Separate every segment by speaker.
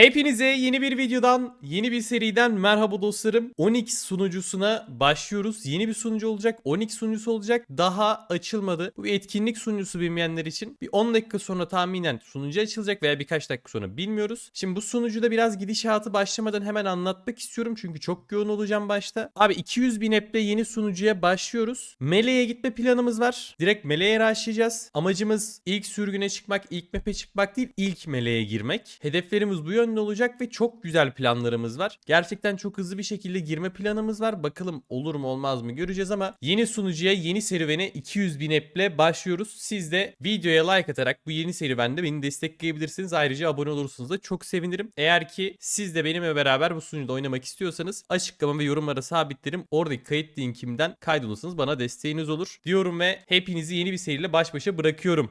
Speaker 1: Hepinize yeni bir videodan, yeni bir seriden merhaba dostlarım. Onyx sunucusuna başlıyoruz. Yeni bir sunucu olacak. Onyx sunucusu olacak. Daha açılmadı. Bu bir etkinlik sunucusu bilmeyenler için. Bir 10 dakika sonra tahminen sunucu açılacak veya birkaç dakika sonra bilmiyoruz. Şimdi bu sunucuda biraz gidişatı başlamadan hemen anlatmak istiyorum. Çünkü çok yoğun olacağım başta. Abi 200 bin app'le yeni sunucuya başlıyoruz. Meleğe gitme planımız var. Direkt Meleğe başlayacağız. Amacımız ilk sürgüne çıkmak, ilk map'e çıkmak değil, ilk Meleğe girmek. Hedeflerimiz bu yönde olacak ve çok güzel planlarımız var. Gerçekten çok hızlı bir şekilde girme planımız var. Bakalım olur mu olmaz mı göreceğiz ama yeni sunucuya, yeni serüvene 200 bin app'le başlıyoruz. Siz de videoya like atarak bu yeni serüvende beni destekleyebilirsiniz. Ayrıca abone olursunuz da çok sevinirim. Eğer ki siz de benimle beraber bu sunucuda oynamak istiyorsanız açıklama ve yorumlara sabitlerim. Oradaki kayıt linkimden kaydolursanız bana desteğiniz olur. Diyorum ve hepinizi yeni bir seriyle baş başa bırakıyorum.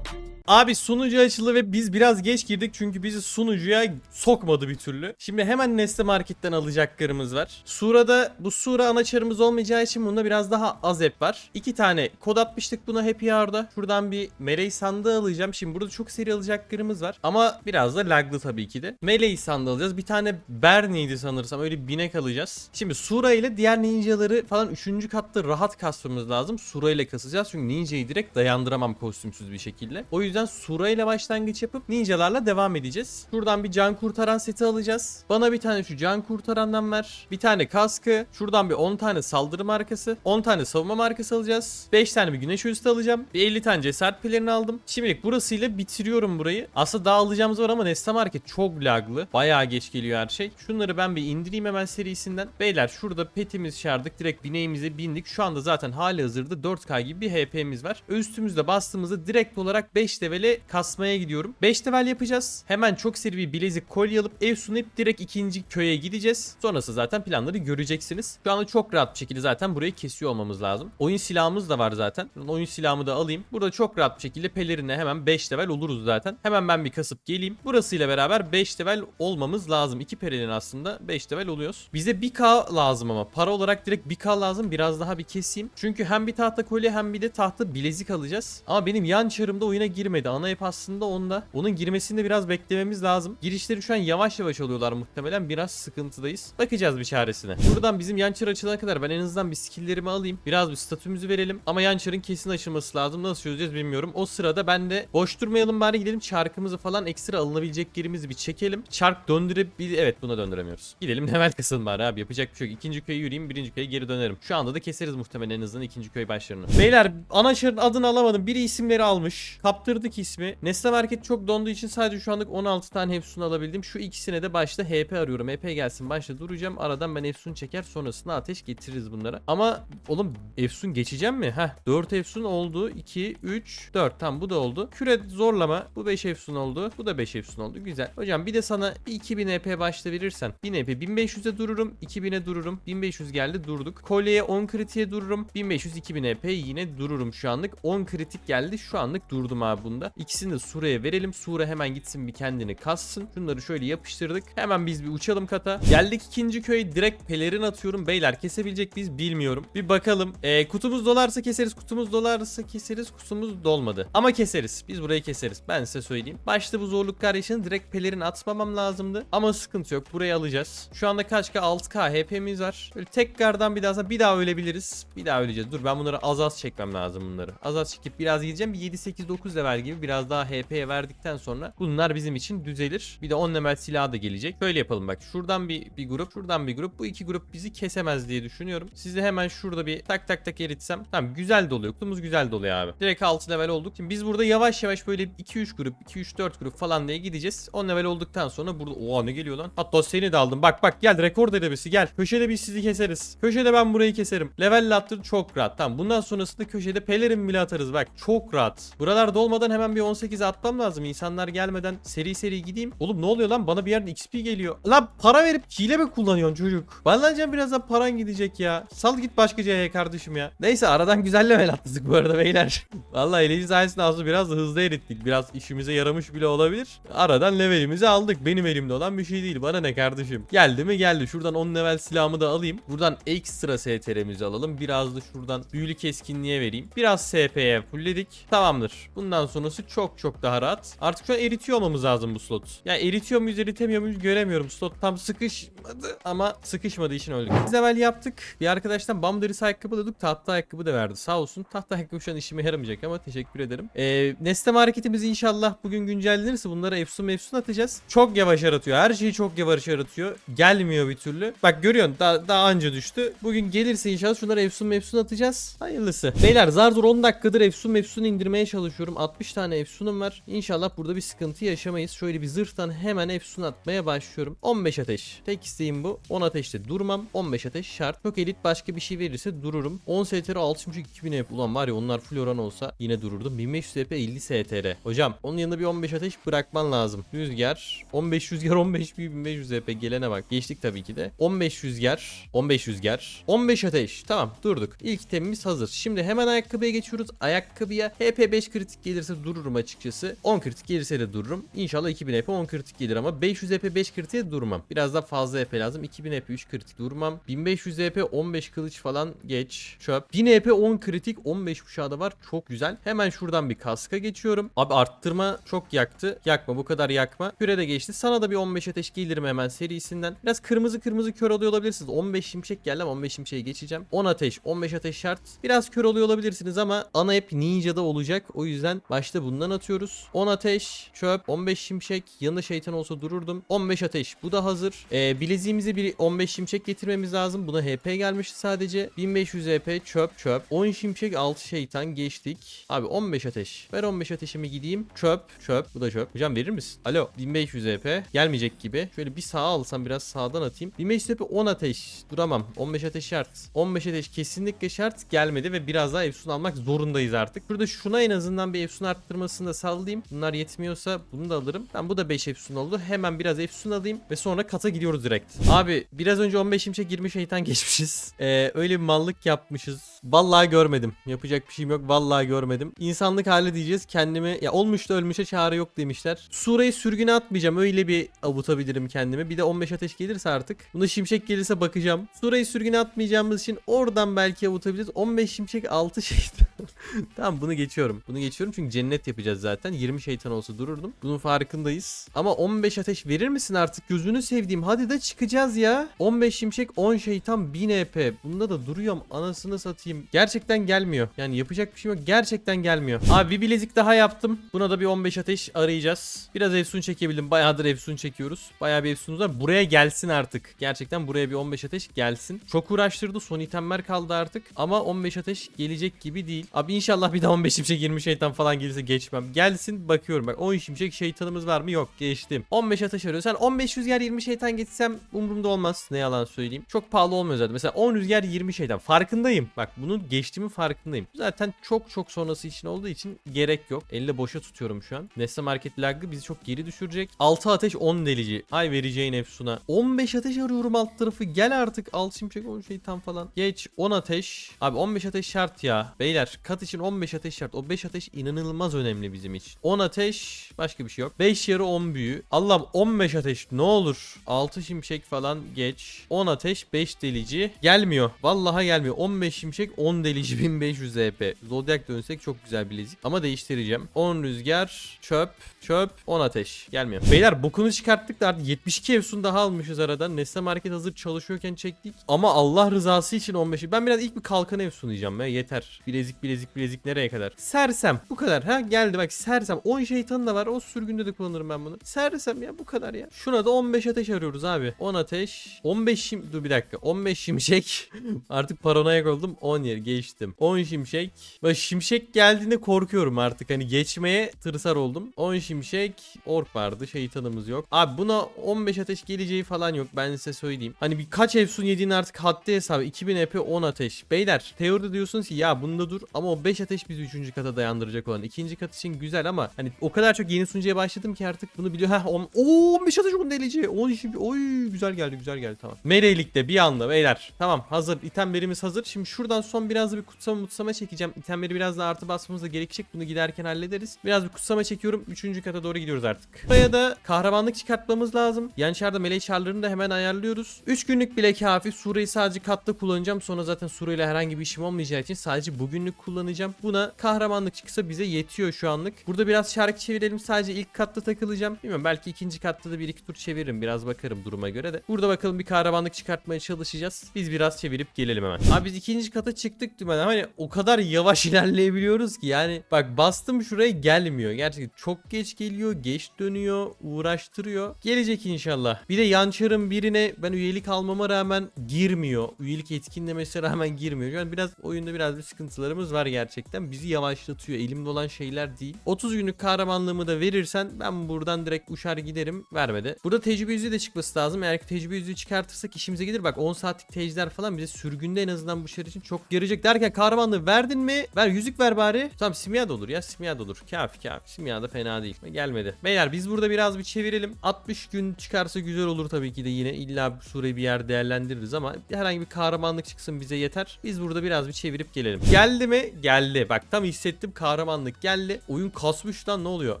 Speaker 1: Abi sunucu açıldı ve biz biraz geç girdik çünkü bizi sunucuya sokmadı bir türlü. Şimdi hemen Nestle Market'ten alacaklarımız var. Sura'da bu Sura anaçarımız olmayacağı için bunda biraz daha az app var. İki tane kod atmıştık buna Happy Hour'da. Şuradan bir Melee sandığı alacağım. Şimdi burada çok seri alacaklarımız var. Ama biraz da laglı tabii ki de. Melee sandığı alacağız. Bir tane Bernie'ydi sanırsam. Öyle binek alacağız. Şimdi Sura ile diğer ninjaları falan 3. katta rahat kasmamız lazım. Sura ile kasacağız. Çünkü ninjayı direkt dayandıramam kostümsüz bir şekilde. O yüzden Sura ile başlangıç yapıp ninjalarla devam edeceğiz. Şuradan bir can kurtaran seti alacağız. Bana bir tane şu can kurtarandan ver. Bir tane kaskı. Şuradan bir 10 tane saldırı markası. 10 tane savunma markası alacağız. 5 tane bir güneş üstü alacağım. Bir 50 tane cesaret pelerini aldım. Şimdilik burasıyla bitiriyorum burayı. Aslında daha alacağımız var ama Nesta Market çok laglı. Bayağı geç geliyor her şey. Şunları ben bir indireyim hemen serisinden. Beyler şurada petimiz çağırdık. Direkt bineğimize bindik. Şu anda zaten hali hazırda 4K gibi bir HP'miz var. Üstümüzde bastığımızda direkt olarak 5 levele kasmaya gidiyorum. 5 level yapacağız. Hemen çok seri bir bilezik kolye alıp ev sunayıp direkt ikinci köye gideceğiz. Sonrası zaten planları göreceksiniz. Şu anda çok rahat bir şekilde zaten burayı kesiyor olmamız lazım. Oyun silahımız da var zaten. Oyun silahımı da alayım. Burada çok rahat bir şekilde pelerine hemen 5 level oluruz zaten. Hemen ben bir kasıp geleyim. Burasıyla beraber 5 level olmamız lazım. 2 pelerin aslında 5 level oluyoruz. Bize 1k lazım ama para olarak direkt 1k lazım. Biraz daha bir keseyim. Çünkü hem bir tahta kolye hem bir de tahta bilezik alacağız. Ama benim yan çarımda oyuna girmedi. Ana hep aslında onda. Onun girmesini de biraz beklememiz lazım. Girişleri şu an yavaş yavaş alıyorlar muhtemelen. Biraz sıkıntıdayız. Bakacağız bir çaresine. Buradan bizim yan çar açılana kadar ben en azından bir skilllerimi alayım. Biraz bir statümüzü verelim. Ama yan çarın kesin açılması lazım. Nasıl çözeceğiz bilmiyorum. O sırada ben de boş durmayalım bari gidelim çarkımızı falan ekstra alınabilecek yerimizi bir çekelim. Çark döndürebil... Evet buna döndüremiyoruz. Gidelim level kısalım bari abi. Yapacak bir şey yok. İkinci köye yürüyeyim. Birinci köye geri dönerim. Şu anda da keseriz muhtemelen en azından ikinci köy başlarını. Beyler ana adını alamadım. Biri isimleri almış. Kaptırdık ismi. Nesne Market çok donduğu için sadece şu anlık 16 tane Efsun'u alabildim. Şu ikisine de başta HP arıyorum. HP gelsin başta duracağım. Aradan ben Efsun çeker sonrasında ateş getiririz bunlara. Ama oğlum Efsun geçeceğim mi? Heh 4 Efsun oldu. 2, 3, 4. Tamam bu da oldu. Küre zorlama. Bu 5 Efsun oldu. Bu da 5 Efsun oldu. Güzel. Hocam bir de sana bir 2000 EP başta verirsen. 1000 EP 1500'e dururum. 2000'e dururum. 1500 geldi durduk. Kolyeye 10 kritiğe dururum. 1500 2000 EP yine dururum şu anlık. 10 kritik geldi. Şu anlık durdum abi bunda. İkisini de Sura'ya verelim. Sura hemen gitsin bir kendini kassın. Şunları şöyle yapıştırdık. Hemen biz bir uçalım kata. Geldik ikinci köye direkt pelerin atıyorum. Beyler kesebilecek biz bilmiyorum. Bir bakalım. Ee, kutumuz dolarsa keseriz. Kutumuz dolarsa keseriz. Kutumuz dolmadı. Ama keseriz. Biz burayı keseriz. Ben size söyleyeyim. Başta bu zorluklar yaşanın direkt pelerin atmamam lazımdı. Ama sıkıntı yok. Burayı alacağız. Şu anda kaç k 6k HP'miz var. Böyle tekrardan bir daha bir daha ölebiliriz. Bir daha öleceğiz. Dur ben bunları az az çekmem lazım bunları. Az az çekip biraz gideceğim. Bir 7 8 9 level gibi biraz daha HP'ye verdikten sonra bunlar bizim için düzelir. Bir de 10 level silah da gelecek. Böyle yapalım bak. Şuradan bir, bir grup, şuradan bir grup. Bu iki grup bizi kesemez diye düşünüyorum. Sizi hemen şurada bir tak tak tak eritsem. Tamam güzel doluyor. Kutumuz güzel doluyor abi. Direkt 6 level olduk. Şimdi biz burada yavaş yavaş böyle 2-3 grup, 2-3-4 grup falan diye gideceğiz. 10 level olduktan sonra burada... Oha ne geliyor lan? Hatta seni de aldım. Bak bak gel rekor denemesi gel. Köşede biz sizi keseriz. Köşede ben burayı keserim. Level attır çok rahat. Tamam bundan sonrasında köşede pelerin bile atarız. Bak çok rahat. Buralar dolmadan Şuradan hemen bir 18'e atmam lazım. İnsanlar gelmeden seri seri gideyim. Oğlum ne oluyor lan? Bana bir yerde XP geliyor. Lan para verip hile mi kullanıyorsun çocuk? Banlanacağım birazdan paran gidecek ya. Sal git başka C'ye kardeşim ya. Neyse aradan güzel level atladık bu arada beyler. Vallahi Eleni sayesinde aslında biraz hızlı erittik. Biraz işimize yaramış bile olabilir. Aradan levelimizi aldık. Benim elimde olan bir şey değil. Bana ne kardeşim? Geldi mi geldi. Şuradan 10 level silahımı da alayım. Buradan ekstra STR'mizi alalım. Biraz da şuradan büyülü keskinliğe vereyim. Biraz SP'ye fullledik. Tamamdır. Bundan sonrası çok çok daha rahat. Artık şu an eritiyor olmamız lazım bu slot. Ya eritiyor muyuz eritemiyor muyuz göremiyorum. Slot tam sıkışmadı ama sıkışmadığı için öldük. Biz level yaptık. Bir arkadaştan derisi ayakkabı dedik. Tahta ayakkabı da verdi. Sağ olsun. Tahta ayakkabı şu an işime yaramayacak ama teşekkür ederim. Ee, Nestem hareketimiz inşallah bugün güncellenirse bunlara efsun mefsun atacağız. Çok yavaş yaratıyor. Her şeyi çok yavaş yaratıyor. Gelmiyor bir türlü. Bak görüyorsun daha, daha anca düştü. Bugün gelirse inşallah şunlara efsun mefsun atacağız. Hayırlısı. Beyler zar zor 10 dakikadır efsun mefsun indirmeye çalışıyorum. 60 tane efsunum var. İnşallah burada bir sıkıntı yaşamayız. Şöyle bir zırhtan hemen efsun atmaya başlıyorum. 15 ateş. Tek isteğim bu. 10 ateşte durmam. 15 ateş şart. Çok elit başka bir şey verirse dururum. 10 STR 6.5 2000 EP. Ulan var ya onlar full oran olsa yine dururdum. 1500 EP 50 STR. Hocam onun yanında bir 15 ateş bırakman lazım. Rüzgar. 15 rüzgar 15 bir 1500 EP gelene bak. Geçtik tabii ki de. 15 rüzgar. 15 rüzgar. 15 ateş. Tamam durduk. İlk temimiz hazır. Şimdi hemen ayakkabıya geçiyoruz. Ayakkabıya HP 5 kritik gelirse dururum açıkçası. 10 kritik gelirse de dururum. İnşallah 2000 EP 10 kritik gelir ama 500 EP 5 kritiğe durmam. Biraz daha fazla EP lazım. 2000 EP 3 kritik durmam. 1500 EP 15 kılıç falan geç. Çöp. 1000 EP 10 kritik 15 bıçağı da var. Çok güzel. Hemen şuradan bir kaska geçiyorum. Abi arttırma çok yaktı. Yakma bu kadar yakma. Küre de geçti. Sana da bir 15 ateş gelirim hemen serisinden. Biraz kırmızı kırmızı kör oluyor olabilirsiniz. 15 şimşek geldi ama 15 şimşeği geçeceğim. 10 ateş 15 ateş şart. Biraz kör oluyor olabilirsiniz ama ana hep ninja'da olacak. O yüzden başta bundan atıyoruz. 10 ateş çöp 15 şimşek yanında şeytan olsa dururdum. 15 ateş bu da hazır. Ee, bileziğimize bir 15 şimşek getirmemiz lazım. Buna HP gelmişti sadece. 1500 HP çöp çöp. 10 şimşek 6 şeytan geçtik. Abi 15 ateş. Ver 15 ateşimi gideyim. Çöp çöp. Bu da çöp. Hocam verir misin? Alo 1500 EP. Gelmeyecek gibi. Şöyle bir sağa alsam biraz sağdan atayım. 1500 EP 10 ateş. Duramam. 15 ateş şart. 15 ateş kesinlikle şart gelmedi ve biraz daha efsun almak zorundayız artık. Burada şuna en azından bir efsun arttırmasını da sallayayım. Bunlar yetmiyorsa bunu da alırım. Tamam bu da 5 efsun oldu. Hemen biraz efsun alayım ve sonra kata gidiyoruz direkt. Abi biraz önce 15 şimşek 20 şeytan geçmişiz. Ee, öyle bir mallık yapmışız. Vallahi görmedim. Yapacak bir şeyim yok. Vallahi görmedim. İnsanlık hali diyeceğiz. Kendimi ya olmuş da ölmüşe çare yok demişler. Surayı sürgüne atmayacağım. Öyle bir avutabilirim kendimi. Bir de 15 ateş gelirse artık. Buna şimşek gelirse bakacağım. Surayı sürgüne atmayacağımız için oradan belki avutabiliriz. 15 şimşek 6 şeytan. tamam bunu geçiyorum. Bunu geçiyorum çünkü cennet yapacağız zaten. 20 şeytan olsa dururdum. Bunun farkındayız. Ama 15 ateş verir misin artık? Gözünü sevdiğim. Hadi de çıkacağız ya. 15 şimşek 10 şeytan 1000 EP. Bunda da duruyorum. Anasını satayım. Gerçekten gelmiyor. Yani yapacak bir şey yok. Gerçekten gelmiyor. Abi bir bilezik daha yaptım. Buna da bir 15 ateş arayacağız. Biraz efsun çekebildim. Bayağıdır efsun çekiyoruz. Bayağı bir efsunumuz var. Buraya gelsin artık. Gerçekten buraya bir 15 ateş gelsin. Çok uğraştırdı. Son itemler kaldı artık. Ama 15 ateş gelecek gibi değil. Abi inşallah bir daha 15 şimşek 20 şeytan falan gelirse geçmem. Gelsin bakıyorum bak 10 şimşek şeytanımız var mı? Yok geçtim. 15 ateş arıyor. Sen 15 rüzgar 20 şeytan geçsem umurumda olmaz. Ne yalan söyleyeyim. Çok pahalı olmuyor zaten. Mesela 10 rüzgar 20 şeytan. Farkındayım. Bak bunun geçtiğimin farkındayım. Zaten çok çok sonrası için olduğu için gerek yok. Elle boşa tutuyorum şu an. Nesne market laggı bizi çok geri düşürecek. 6 ateş 10 delici. Ay vereceğin efsuna. 15 ateş arıyorum alt tarafı. Gel artık. Al şimşek 10 şeytan falan. Geç 10 ateş. Abi 15 ateş şart ya. Beyler kat için 15 ateş şart. O 5 ateş inanılmaz önemli bizim için. 10 ateş başka bir şey yok. 5 yarı 10 büyü. Allah'ım 15 ateş ne olur. 6 şimşek falan geç. 10 ateş 5 delici. Gelmiyor. Vallahi gelmiyor. 15 şimşek 10 delici 1500 EP. Zodiac dönsek çok güzel bilezik. Ama değiştireceğim. 10 rüzgar çöp çöp 10 ateş. Gelmiyor. Beyler bokunu çıkarttık da artık 72 efsun daha almışız aradan. Nesne market hazır çalışıyorken çektik. Ama Allah rızası için 15'i. Ben biraz ilk bir kalkan efsun diyeceğim ya. Yeter. Bilezik bilezik bilezik nereye kadar? Sersem. Bu kadar. Ha geldi bak sersem. 10 şeytan da var. O sürgünde de kullanırım ben bunu. Sersem ya bu kadar ya. Şuna da 15 ateş arıyoruz abi. 10 ateş. 15 şim... Dur bir dakika. 15 şimşek. artık paranoyak oldum. 10 yer geçtim. 10 şimşek. Bak şimşek geldiğinde korkuyorum artık. Hani geçmeye tırsar oldum. 10 şimşek. Ork vardı. Şeytanımız yok. Abi buna 15 ateş geleceği falan yok. Ben size söyleyeyim. Hani birkaç efsun yediğin artık haddi hesabı. 2000 EP 10 ateş. Beyler teoride diyorsunuz ki ya bunda dur ama o 5 ateş bizi 3. kata dayandıracak olan. ikinci kat için güzel ama hani o kadar çok yeni sunucuya başladım ki artık bunu biliyor. Heh, on, Oo 15 atış bunu delici. 10 işi oy güzel geldi güzel geldi tamam. Meleğilikte bir anda beyler. Tamam hazır itemlerimiz hazır. Şimdi şuradan son biraz da bir kutsama mutsama çekeceğim. İtemleri biraz da artı basmamız da gerekecek. Bunu giderken hallederiz. Biraz bir kutsama çekiyorum. Üçüncü kata doğru gidiyoruz artık. Buraya da kahramanlık çıkartmamız lazım. Yan çarda meleği çarlarını da hemen ayarlıyoruz. 3 günlük bile kafi. Sureyi sadece katta kullanacağım. Sonra zaten sureyle herhangi bir işim olmayacağı için sadece bugünlük kullanacağım. Buna kahramanlık çıksa bize yetiyor şu anlık. Burada biraz şarkı çevirelim. Sadece ilk katta takılacağım. Bilmiyorum belki ikinci katta da bir iki tur çeviririm. Biraz bakarım duruma göre de. Burada bakalım bir kahramanlık çıkartmaya çalışacağız. Biz biraz çevirip gelelim hemen. Abi biz ikinci kata çıktık mi? Hani o kadar yavaş ilerleyebiliyoruz ki yani bak bastım şuraya gelmiyor. Gerçekten çok geç geliyor, geç dönüyor, uğraştırıyor. Gelecek inşallah. Bir de yançarın birine ben üyelik almama rağmen girmiyor. Üyelik etkinlemesine rağmen girmiyor. Yani biraz oyunda biraz bir sıkıntılarımız var gerçekten. Bizi yavaşlatıyor. Elimde olan şeyler değil. 30 günlük kahramanlığımı da verirsen ben buradan direkt uçar giderim. Vermedi. Burada tecrübe yüzüğü de çıkması lazım. Eğer ki tecrübe yüzüğü çıkartırsak işimize gelir. Bak 10 saatlik tecrübeler falan bize sürgünde en azından bu şehir için çok yarayacak. Derken kahramanlığı verdin mi? Ver yüzük ver bari. Tamam simya da olur ya. Simya da olur. Kafi kafi. Simya da fena değil. Gelmedi. Beyler biz burada biraz bir çevirelim. 60 gün çıkarsa güzel olur tabii ki de yine. İlla bu sureyi bir yer değerlendiririz ama herhangi bir kahramanlık çıksın bize yeter. Biz burada biraz bir çevirip gelelim. Geldi mi? Geldi. Bak tam hissettim kahramanlık geldi. Oyun kasmış lan ne oluyor?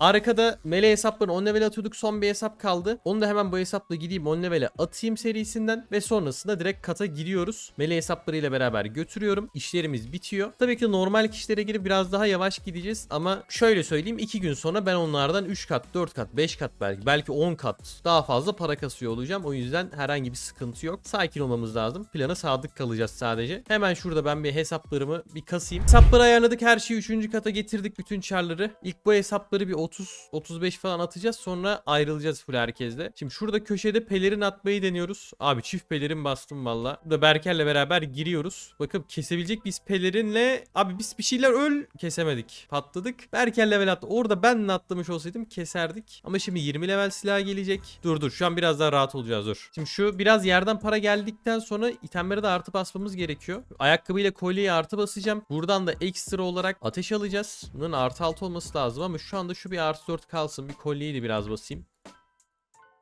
Speaker 1: Arkada mele hesaplarını 10 level atıyorduk. Son bir hesap kaldı. Onu da hemen bu hesapla gideyim 10 level'e atayım serisinden ve sonrasında direkt kata giriyoruz. Mele hesaplarıyla beraber götürüyorum. İşlerimiz bitiyor. Tabii ki normal kişilere girip biraz daha yavaş gideceğiz ama şöyle söyleyeyim 2 gün sonra ben onlardan 3 kat, 4 kat, 5 kat belki belki 10 kat daha fazla para kasıyor olacağım. O yüzden herhangi bir sıkıntı yok. Sakin olmamız lazım. Plana sadık kalacağız sadece. Hemen şurada ben bir hesaplarımı bir kasayım. Hesapları ayarladık. Her şeyi 3. kata getirdik bütün çarları. İlk bu hesapları bir 30 35 falan atacağız. Sonra ayrılacağız full herkesle. Şimdi şurada köşede pelerin atmayı deniyoruz. Abi çift pelerin bastım valla. Burada Berker'le beraber giriyoruz. Bakın kesebilecek biz pelerinle abi biz bir şeyler öl kesemedik. Patladık. Berker level attı. Orada ben atlamış olsaydım keserdik. Ama şimdi 20 level silah gelecek. Dur dur şu an biraz daha rahat olacağız dur. Şimdi şu biraz yerden para geldikten sonra itemlere de artı basmamız gerekiyor. Ayakkabıyla kolyeyi artı basacağım. Buradan da ekstra olarak ateş alacağız. Bunun artı 6 olması lazım ama şu anda şu bir artı 4 kalsın. Bir kolyeyi de biraz basayım.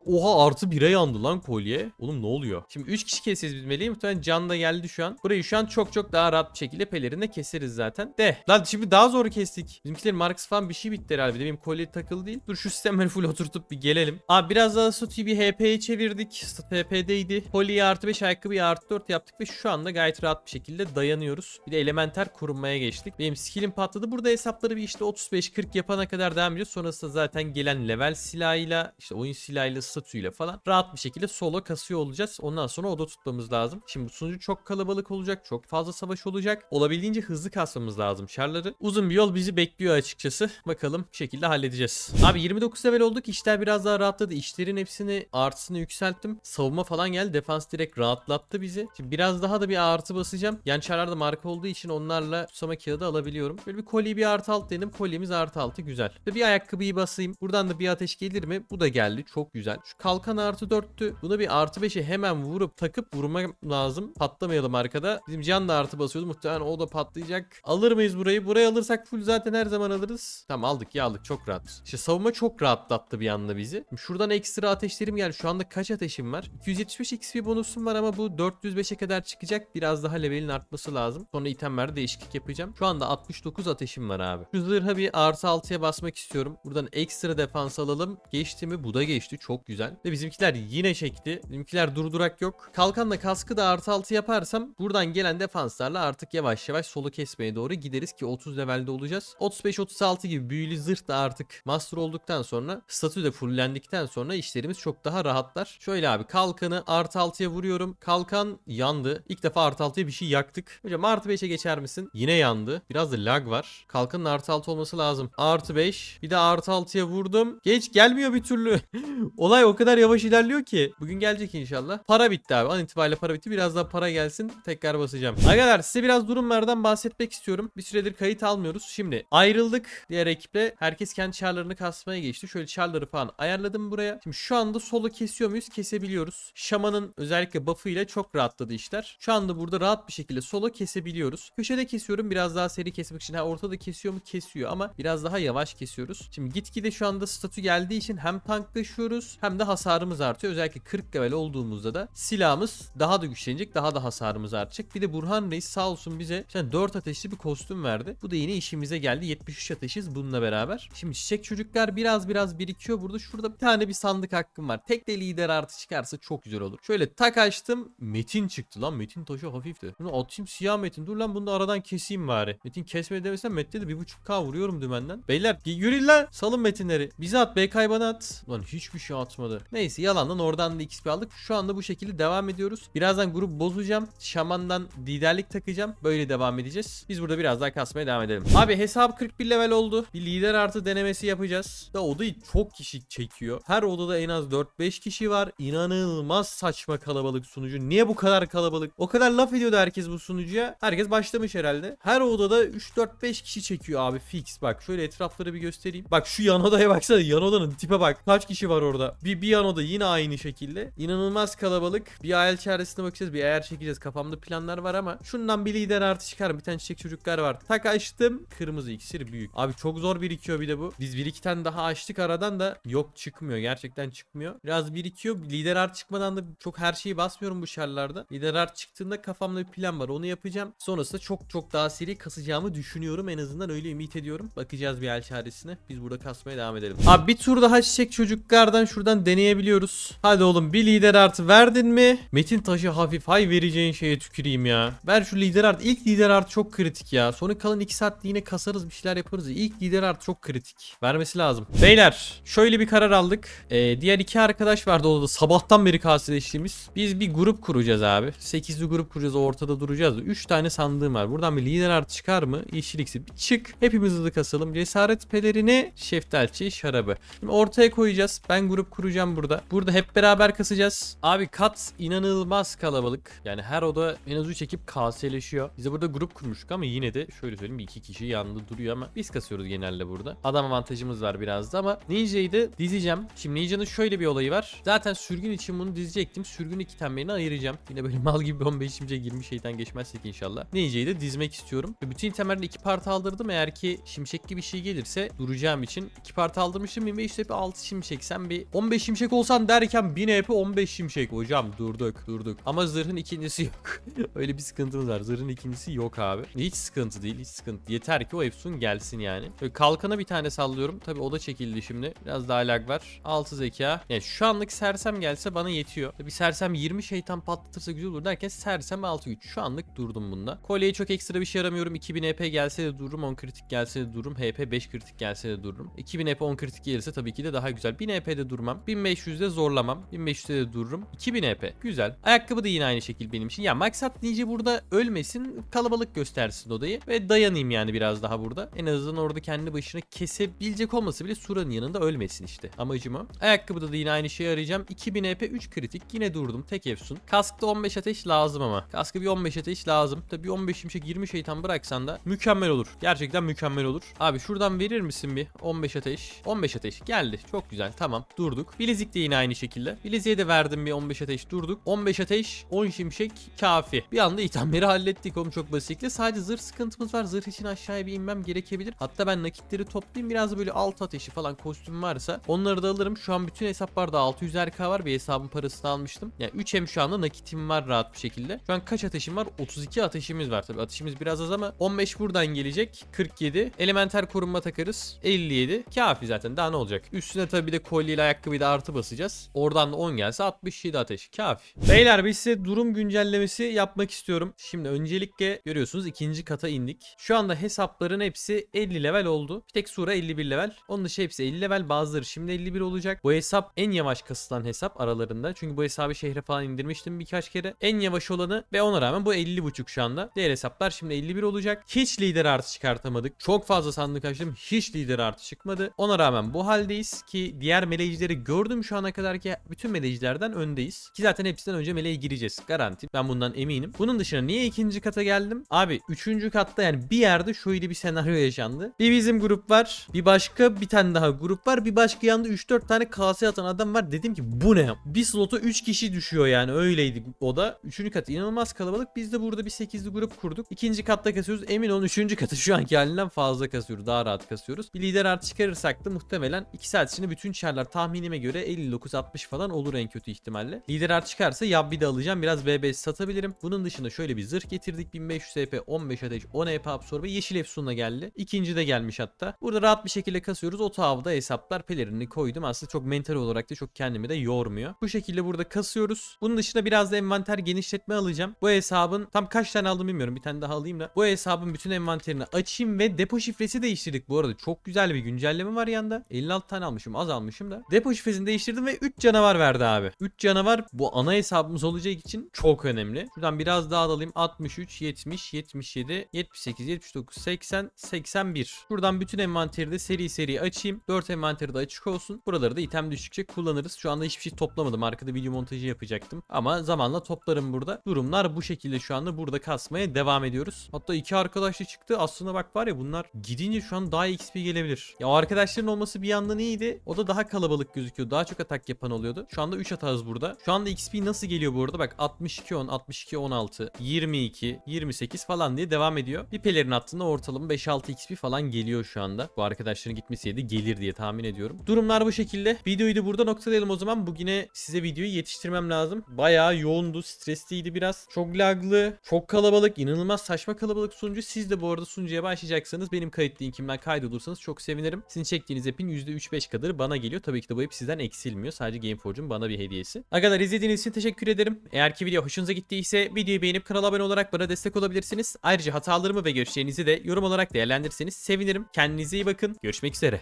Speaker 1: Oha artı 1'e yandı lan kolye. Oğlum ne oluyor? Şimdi 3 kişi keseceğiz biz meleği. Muhtemelen can da geldi şu an. Burayı şu an çok çok daha rahat bir şekilde pelerinle keseriz zaten. De. Lan şimdi daha zor kestik. Bizimkilerin marks falan bir şey bitti herhalde. Benim kolye takılı değil. Dur şu sistemleri full oturtup bir gelelim. Abi biraz daha Statu'yu bir HP'ye çevirdik. HP'deydi. Kolyeyi artı 5 ayakkabıyı artı 4 yaptık ve şu anda gayet rahat bir şekilde dayanıyoruz. Bir de elementer korunmaya geçtik. Benim skillim patladı. Burada hesapları bir işte 35-40 yapana kadar devam ediyor. Sonrasında zaten gelen level silahıyla işte oyun silahıyla statüyle falan rahat bir şekilde solo kasıyor olacağız. Ondan sonra oda tutmamız lazım. Şimdi sunucu çok kalabalık olacak. Çok fazla savaş olacak. Olabildiğince hızlı kasmamız lazım şarları. Uzun bir yol bizi bekliyor açıkçası. Bakalım bir şekilde halledeceğiz. Abi 29 level olduk. İşler biraz daha rahatladı. İşlerin hepsini artısını yükselttim. Savunma falan geldi. Defans direkt rahatlattı bizi. Şimdi biraz daha da bir artı basacağım. Yan çarlarda marka olduğu için onlarla tutsama kağıdı alabiliyorum. Böyle bir kolyeyi bir artı alt dedim. Kolyemiz artı altı güzel. Ve bir ayakkabıyı basayım. Buradan da bir ateş gelir mi? Bu da geldi. Çok güzel. Şu kalkan artı 4'tü. Buna bir artı 5'i hemen vurup takıp vurmam lazım. Patlamayalım arkada. Bizim can da artı basıyordu. Muhtemelen o da patlayacak. Alır mıyız burayı? Burayı alırsak full zaten her zaman alırız. Tamam aldık ya aldık. Çok rahat. İşte savunma çok rahatlattı bir anda bizi. Şuradan ekstra ateşlerim geldi. Şu anda kaç ateşim var? 275 XP bonusum var ama bu 405'e kadar çıkacak. Biraz daha levelin artması lazım. Sonra itemlerde değişiklik yapacağım. Şu anda 69 ateşim var abi. Şu zırha bir artı 6'ya basmak istiyorum. Buradan ekstra defans alalım. Geçti mi? Bu da geçti. Çok güzel. Ve bizimkiler yine çekti. Bizimkiler durdurak yok. Kalkanla kaskı da artı 6 yaparsam buradan gelen defanslarla artık yavaş yavaş solu kesmeye doğru gideriz ki 30 levelde olacağız. 35-36 gibi büyülü zırh da artık master olduktan sonra statü de fulllendikten sonra işlerimiz çok daha rahatlar. Şöyle abi kalkanı artı 6'ya vuruyorum. Kalkan yandı. İlk defa artı 6'ya bir şey yaktık. Hocam artı 5'e geçer misin? Yine yandı. Biraz da lag var. Kalkanın artı 6 olması lazım. Artı 5. Bir de artı 6'ya vurdum. Geç gelmiyor bir türlü. Olay olay o kadar yavaş ilerliyor ki. Bugün gelecek inşallah. Para bitti abi. An itibariyle para bitti. Biraz daha para gelsin. Tekrar basacağım. Arkadaşlar size biraz durumlardan bahsetmek istiyorum. Bir süredir kayıt almıyoruz. Şimdi ayrıldık diğer ekiple. Herkes kendi çarlarını kasmaya geçti. Şöyle çarları falan ayarladım buraya. Şimdi şu anda solo kesiyor muyuz? Kesebiliyoruz. Şamanın özellikle buff'ı ile çok rahatladı işler. Şu anda burada rahat bir şekilde solo kesebiliyoruz. Köşede kesiyorum. Biraz daha seri kesmek için. Ha, ortada kesiyor mu? Kesiyor ama biraz daha yavaş kesiyoruz. Şimdi gitgide şu anda statü geldiği için hem tanklaşıyoruz hem de hasarımız artıyor. Özellikle 40 level olduğumuzda da silahımız daha da güçlenecek. Daha da hasarımız artacak. Bir de Burhan Reis sağ olsun bize sen 4 ateşli bir kostüm verdi. Bu da yine işimize geldi. 73 ateşiz bununla beraber. Şimdi çiçek çocuklar biraz biraz birikiyor burada. Şurada bir tane bir sandık hakkım var. Tek de lider artı çıkarsa çok güzel olur. Şöyle tak açtım. Metin çıktı lan. Metin taşı hafifti. Bunu atayım siyah Metin. Dur lan bunu da aradan keseyim bari. Metin kesme demesem Met'te de 1.5k vuruyorum dümenden. Beyler yürüyün lan. Salın Metinleri. Bize at. BK'yı bana at. Lan hiçbir şey atmadı. Neyse yalandan oradan da XP aldık. Şu anda bu şekilde devam ediyoruz. Birazdan grup bozacağım. Şamandan liderlik takacağım. Böyle devam edeceğiz. Biz burada biraz daha kasmaya devam edelim. Abi hesap 41 level oldu. Bir lider artı denemesi yapacağız. Da odayı çok kişi çekiyor. Her odada en az 4-5 kişi var. İnanılmaz saçma kalabalık sunucu. Niye bu kadar kalabalık? O kadar laf ediyordu herkes bu sunucuya. Herkes başlamış herhalde. Her odada 3-4-5 kişi çekiyor abi fix. Bak şöyle etrafları bir göstereyim. Bak şu yan odaya baksana. Yan odanın tipe bak. Kaç kişi var orada? Bir, bir oda yine aynı şekilde. İnanılmaz kalabalık. Bir ayel çaresine bakacağız. Bir ayar çekeceğiz. Kafamda planlar var ama şundan bir lider artı çıkar. Bir tane çiçek çocuklar var. Tak açtım. Kırmızı iksir büyük. Abi çok zor birikiyor bir de bu. Biz bir iki tane daha açtık aradan da yok çıkmıyor. Gerçekten çıkmıyor. Biraz birikiyor. Lider art çıkmadan da çok her şeyi basmıyorum bu şarlarda. Lider art çıktığında kafamda bir plan var. Onu yapacağım. Sonrasında çok çok daha seri kasacağımı düşünüyorum. En azından öyle ümit ediyorum. Bakacağız bir el çaresine. Biz burada kasmaya devam edelim. Abi bir tur daha çiçek çocuklardan şuradan deneyebiliyoruz. Hadi oğlum bir lider artı verdin mi? Metin taşı hafif. Hay vereceğin şeye tüküreyim ya. Ver şu lider art. İlk lider art çok kritik ya. Sonra kalan 2 saat yine kasarız bir şeyler yaparız. İlk lider art çok kritik. Vermesi lazım. Beyler şöyle bir karar aldık. Ee, diğer iki arkadaş vardı odada sabahtan beri kaseleştiğimiz. Biz bir grup kuracağız abi. 8'li grup kuracağız ortada duracağız. 3 tane sandığım var. Buradan bir lider art çıkar mı? Yeşil bir çık. Hepimiz hızlı kasalım. Cesaret pelerini, şeftalçı, şarabı. Şimdi ortaya koyacağız. Ben grup kuracağım burada. Burada hep beraber kasacağız. Abi kat inanılmaz kalabalık. Yani her oda en az 3 ekip kaseleşiyor. Biz de burada grup kurmuştuk ama yine de şöyle söyleyeyim bir iki kişi yanında duruyor ama biz kasıyoruz genelde burada. Adam avantajımız var biraz da ama Ninja'yı da dizeceğim. Şimdi Ninja'nın şöyle bir olayı var. Zaten sürgün için bunu dizecektim. Sürgün iki temberini ayıracağım. Yine böyle mal gibi 15 şimce 20 şeytan geçmezsek inşallah. Ninja'yı da dizmek istiyorum. Ve bütün itemlerden iki part aldırdım. Eğer ki şimşek gibi bir şey gelirse duracağım için iki part aldırmıştım. 25 EP 6 şimşeksem bir 15 şimşek olsan derken 1000 EP 15 şimşek. Hocam durduk durduk. Ama zırhın ikincisi yok. Öyle bir sıkıntımız var. Zırhın ikincisi yok abi. Hiç sıkıntı değil. Hiç sıkıntı. Yeter ki o Efsun gelsin yani. Böyle kalkana bir tane sallıyorum. Tabi o da çekildi şimdi. Biraz daha lag var. 6 zeka. Yani şu anlık sersem gelse bana yetiyor. Tabi sersem 20 şeytan patlatırsa güzel olur derken sersem 6 güç. Şu anlık durdum bunda. Kolyeyi çok ekstra bir şey aramıyorum. 2000 EP gelse de dururum. 10 kritik gelse de dururum. HP 5 kritik gelse de dururum. 2000 EP 10 kritik gelirse tabii ki de daha güzel. 1000 EP'de durmam. 1500'de zorlamam. 1500'de de dururum. 2000 EP. Güzel. Ayakkabı da yine aynı şekil benim için. Ya maksat Ninja burada ölmesin. Kalabalık göstersin odayı. Ve dayanayım yani biraz daha burada. En azından orada kendi başına kesebilecek olmasa bile Sura'nın yanında ölmesin işte. Amacım o. Ayakkabıda da yine aynı şeyi arayacağım. 2000 EP 3 kritik. Yine durdum. Tek efsun. Kaskta 15 ateş lazım ama. Kaskı bir 15 ateş lazım. Tabii 15 şimşek 20 şeytan bıraksan da mükemmel olur. Gerçekten mükemmel olur. Abi şuradan verir misin bir 15 ateş? 15 ateş geldi. Çok güzel. Tamam. Durduk. Bilezik de yine aynı şekilde. Bileziğe de verdim bir 15 ateş. Durduk. 15 ateş 10 şimşek kafi. Bir anda itemleri hallettik. Oğlum çok basitle. Sadece zırh sıkıntımız var. Zırh için aşağıya bir inmem gerekebilir. Hatta ben nakitleri toplayayım. Biraz böyle alt ateşi falan kostüm varsa onları da alırım. Şu an bütün hesaplarda 600 RK var. Bir hesabın parasını almıştım. Yani 3 hem şu anda nakitim var rahat bir şekilde. Şu an kaç ateşim var? 32 ateşimiz var. Tabii ateşimiz biraz az ama 15 buradan gelecek. 47. Elementer korunma takarız. 57. Kafi zaten. Daha ne olacak? Üstüne tabii bir de kolyeyle ayakkabıyı da artı basacağız. Oradan da 10 gelse 67 ateş. Kafi. Beyler biz size durum güncellemesi yapmak istiyorum. Şimdi öncelikle görüyorsunuz ikinci kata indik. Şu anda hesapların hepsi 50 level oldu. Bir tek Sura 51 level. Onun dışı hepsi 50 level. Bazıları şimdi 51 olacak. Bu hesap en yavaş kasılan hesap aralarında. Çünkü bu hesabı şehre falan indirmiştim birkaç kere. En yavaş olanı ve ona rağmen bu 50.5 şu anda. Diğer hesaplar şimdi 51 olacak. Hiç lider artı çıkartamadık. Çok fazla sandık açtım. Hiç lider artı çıkmadı. Ona rağmen bu haldeyiz ki diğer melecileri gördüğüm şu ana kadarki bütün melecilerden öndeyiz. Ki zaten hepsinden önce meleğe gireceğiz. Garanti. Ben bundan eminim. Bunun dışında niye ikinci kata geldim? Abi üçüncü katta yani bir yerde şöyle bir senaryo yaşandı. Bir bizim grup var. Bir başka bir tane daha grup var. Bir başka yanda 3-4 tane kase atan adam var. Dedim ki bu ne? Bir slota 3 kişi düşüyor yani. Öyleydi o da. Üçüncü kat inanılmaz kalabalık. Biz de burada bir 8'li grup kurduk. İkinci katta kasıyoruz. Emin olun üçüncü katı şu anki halinden fazla kasıyoruz. Daha rahat kasıyoruz. Bir lider artı çıkarırsak da muhtemelen 2 saat içinde bütün çarlar tahminime göre 59-60 falan olur en kötü ihtimalle. Lider artı çıkarsa Yabbi de alacağım. Biraz BBS satabilirim. Bunun dışında şöyle bir zırh getirdik. 1500 SP, 15 ateş, 10 EP absorbe. Yeşil efsunla geldi. İkinci de gelmiş hatta. Burada rahat bir şekilde kasıyoruz. Oto avda hesaplar pelerini koydum. Aslında çok mental olarak da çok kendimi de yormuyor. Bu şekilde burada kasıyoruz. Bunun dışında biraz da envanter genişletme alacağım. Bu hesabın tam kaç tane aldım bilmiyorum. Bir tane daha alayım da. Bu hesabın bütün envanterini açayım ve depo şifresi değiştirdik bu arada. Çok güzel bir güncelleme var yanda. 56 tane almışım az almışım da. Depo şifresini değiştirdim ve 3 canavar verdi abi. 3 canavar bu ana hesabımız olacak için çok önemli. Şuradan biraz daha da alayım. 63, 70, 77, 78, 79, 80, 81. Şuradan bütün envanteri de seri seri açayım. 4 envanteri de açık olsun. Buraları da item düştükçe kullanırız. Şu anda hiçbir şey toplamadım. Arkada video montajı yapacaktım. Ama zamanla toplarım burada. Durumlar bu şekilde şu anda burada kasmaya devam ediyoruz. Hatta iki arkadaş da çıktı. Aslında bak var ya bunlar gidince şu an daha XP gelebilir. Ya o arkadaşların olması bir yandan iyiydi. O da daha kalabalık gözüküyor. Daha çok atak yapan oluyordu. Şu anda 3 atağız burada. Şu anda XP nasıl geliyor bu arada? Bak 62 10, 62 16, 22, 28 falan diye devam ediyor. Bir pelerin attığında ortalama 5-6 XP falan geliyor şu anda. Bu arkadaşların gitmeseydi gelir diye tahmin ediyorum. Durumlar bu şekilde. Videoyu da burada noktalayalım o zaman. Bugüne size videoyu yetiştirmem lazım. Bayağı yoğundu, stresliydi biraz. Çok laglı, çok kalabalık, inanılmaz saçma kalabalık sunucu. Siz de bu arada sunucuya başlayacaksanız benim kayıt linkimden kaydolursanız çok sevinirim. Sizin çektiğiniz app'in %3-5 kadarı bana geliyor. Tabii ki de bu app sizden eksilmiyor. Sadece Gameforge'un bana bir hediyesi. Arkadaşlar izlediğiniz için teşekkür ederim. Eğer ki video hoşunuza gittiyse videoyu beğenip kanala abone olarak bana destek olabilirsiniz. Ayrıca hatalarımı ve görüşlerinizi de yorum olarak değerlendirirseniz sevinirim. Kendinize iyi bakın. Görüşmek üzere.